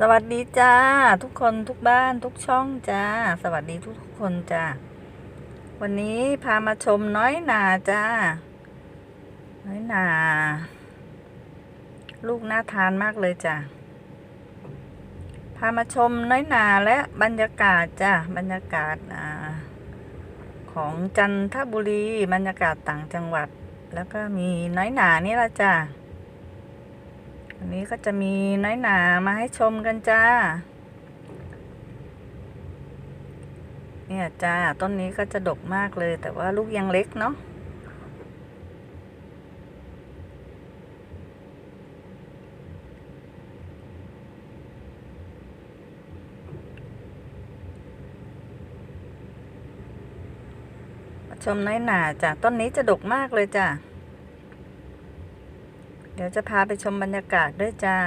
สวัสดีจ้า ทุกคนทุกบ้านทุกช่องจ้า สวัสดีทุกทุกคนจ้า วันนี้พามาชมน้อยนาจ้า น้อยนา ลูกน่าทานมากเลยจ้าพามาชมน้อยนาและบรรยากาศจ้าบรรยากาศอ่าของจันทบุรีบรรยากาศต่างจังหวัด แล้วก็มีน้อยหนานี่ละจ้า วันนี้ก็จะมีน้อยหนามาให้ชมกันจ้า เนี่ยจ้า ต้นนี้ก็จะดกมากเลย แต่ว่าลูกยังเล็กเนาะชมน้อยหนาจ้ะต้นนี้จะดกมากเลยจ้ะ เดี๋ยวจะพาไปชมบรรยากาศด้วยจ้า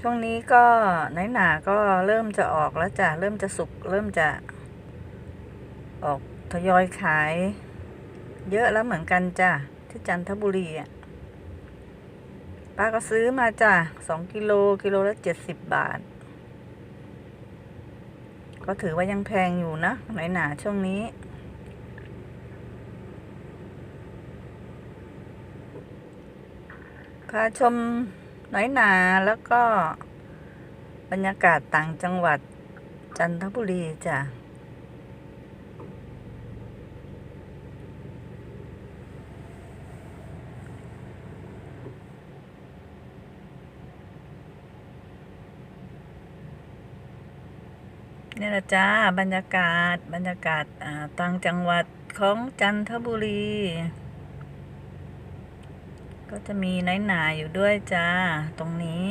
ช่วงนี้ก็น้อยหนาก็เริ่มจะออกแล้วจ้ะเริ่มจะสุก เริ่มจะ ออกทยอยขาย เยอะแล้วเหมือนกันจ้ะที่จันทบุรีอะป้าก็ซื้อมาจ้ะสองกิโลกิโลละเจ็ดสิบบาท ก็ถือว่ายังแพงอยู่นะน้อยหนาช่วงนี้ พาชมน้อยนาแล้วก็บรรยากาศต่างจังหวัดจันทบุรีจ้ะ นี่ละจ้าบรรยากาศบรรยากาศอ่าต่างจังหวัดของจันทบุรี ก็จะมีน้อยหนาอยู่ด้วยจ้า ตรงนี้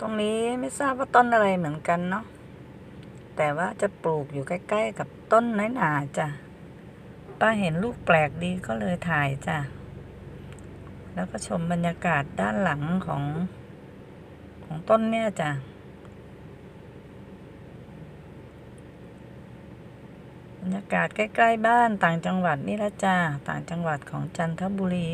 ตรงนี้ไม่ทราบว่าต้นอะไรเหมือนกันเนาะแต่ว่าจะปลูกอยู่ใกล้ ๆ กับต้นน้อยหนาจ้ะ ป้าเห็นลูกแปลกดีก็เลยถ่ายจ้ะ แล้วก็ชมบรรยากาศด้านหลังของ ของต้นเนี่ยจ้ะบรรยากาศใกล้ ๆ บ้านต่างจังหวัดนี่ละจ้าต่างจังหวัดของจันทบุรี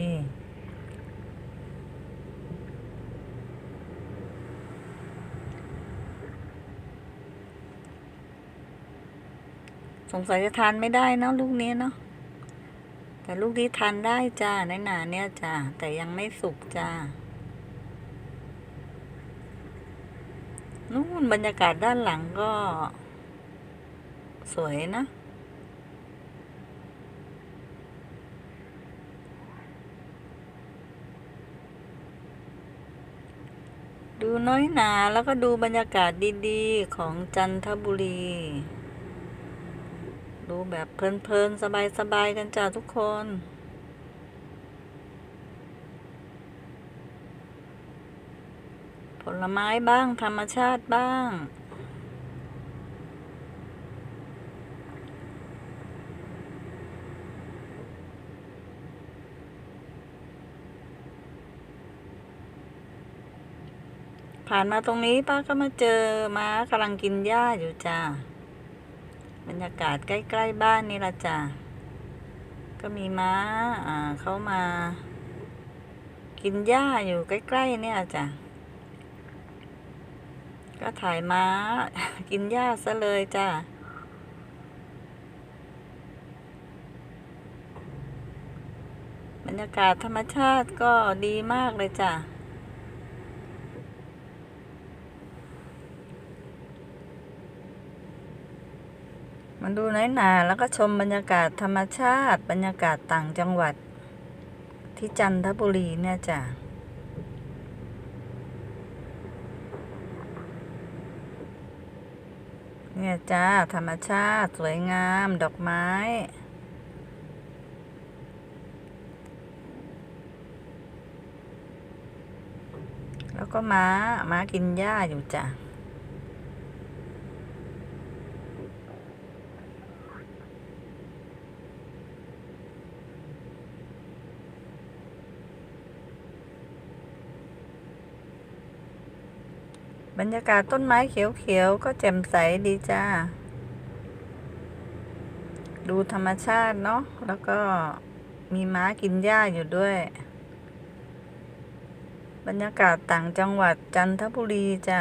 สงสัยจะทานไม่ได้เนอะลูกนี้เนาะ แต่ลูกนี้ทานได้จ้าในหนาเนี่ยจ้าแต่ยังไม่สุกจ้านู่นบรรยากาศด้านหลังก็ สวยนะดูน้อยหนาแล้วก็ดูบรรยากาศดี ๆ ของจันทบุรี ดูแบบเพลินๆ สบาย ๆ กันจ้าทุกคน ผลไม้บ้างธรรมชาติบ้าง ผ่านมาตรงนี้ป้าก็มาเจอม้ากำลังกินหญ้าอยู่จ้า รรยากาศใกล้ๆบ้านนี่ละจ้ะก็มีม้าอ่าเขามา กินหญ้าอยู่ใกล้ๆเนี่ยจ้ะก็ถ่ายม้า กินหญ้าซะเลยจ้ะบรรยากาศธรรมชาติก็ดีมากเลยจ้ะ มาดูน้อยหนาแล้วก็ชมบรรยากาศธรรมชาติ บรรยากาศต่างจังหวัด ที่จันทบุรีเนี่ยจ้ะเนี่ยจ้า ธรรมชาติ สวยงาม ดอกไม้ แล้วก็ม้า ม้ากินหญ้าอยู่จ้ะ บรรยากาศต้นไม้เขียวๆ ก็แจ่มใสดีจ้า ดูธรรมชาติเนาะ แล้วก็มีม้ากินหญ้าอยู่ด้วย บรรยากาศต่างจังหวัดจันทบุรีจ้า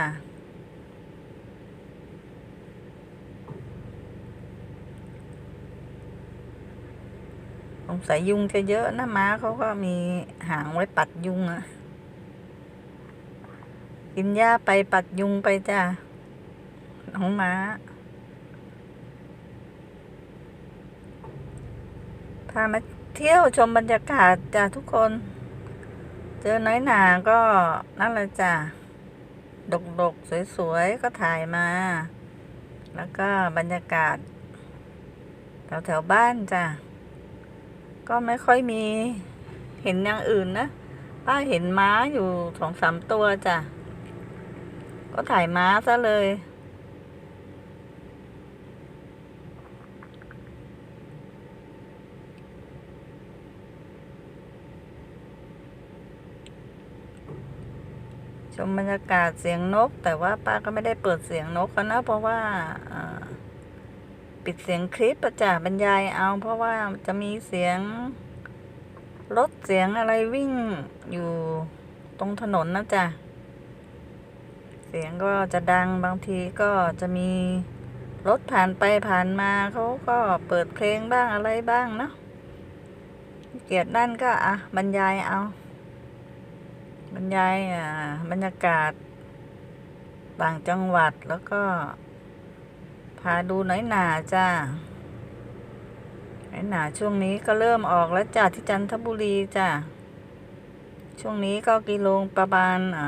สงสัยยุงจะเยอะนะม้าเขาก็มีหางไว้ปัดยุงอะ กินหญ้าไปปัดยุงไปจ้าน้องม้า พามาเที่ยวชมบรรยากาศจ้าทุกคน เจอน้อยหนาก็นั่นแหละจ้าดกดกๆสวยๆ ก็ถ่ายมา แล้วก็บรรยากาศ แถวแถวๆบ้านจ้าก็ไม่ค่อยมีเห็นอย่างอื่นนะ ป้าเห็นม้าอยู่สองสามตัวจ้ะ ก็ถ่ายม้าซะเลย ชมบรรยากาศเสียงนก แต่ว่าป้าก็ไม่ได้เปิดเสียงนกนะ เพราะว่าอ่าปิดเสียงคลิปประจ่าบรรยายเอา เพราะว่าจะมีเสียงรถเสียงอะไรวิ่งอยู่ตรงถนนนะจ๊ะ เสียงก็จะดังบางทีก็จะมีรถผ่านไปผ่านมาเขาก็เปิดเพลงบ้างอะไรบ้างเนาะเกียรตินั่นก็อะบรรยายเอา บรรยายอ่าบรรยากาศต่างจังหวัดแล้วก็ พาดูน้อยหนาจ้าน้อยหนาช่วงนี้ก็เริ่มออกแล้วจ้าที่จันทบุรีจ้าช่วงนี้ก็กิโลประมาณอ่า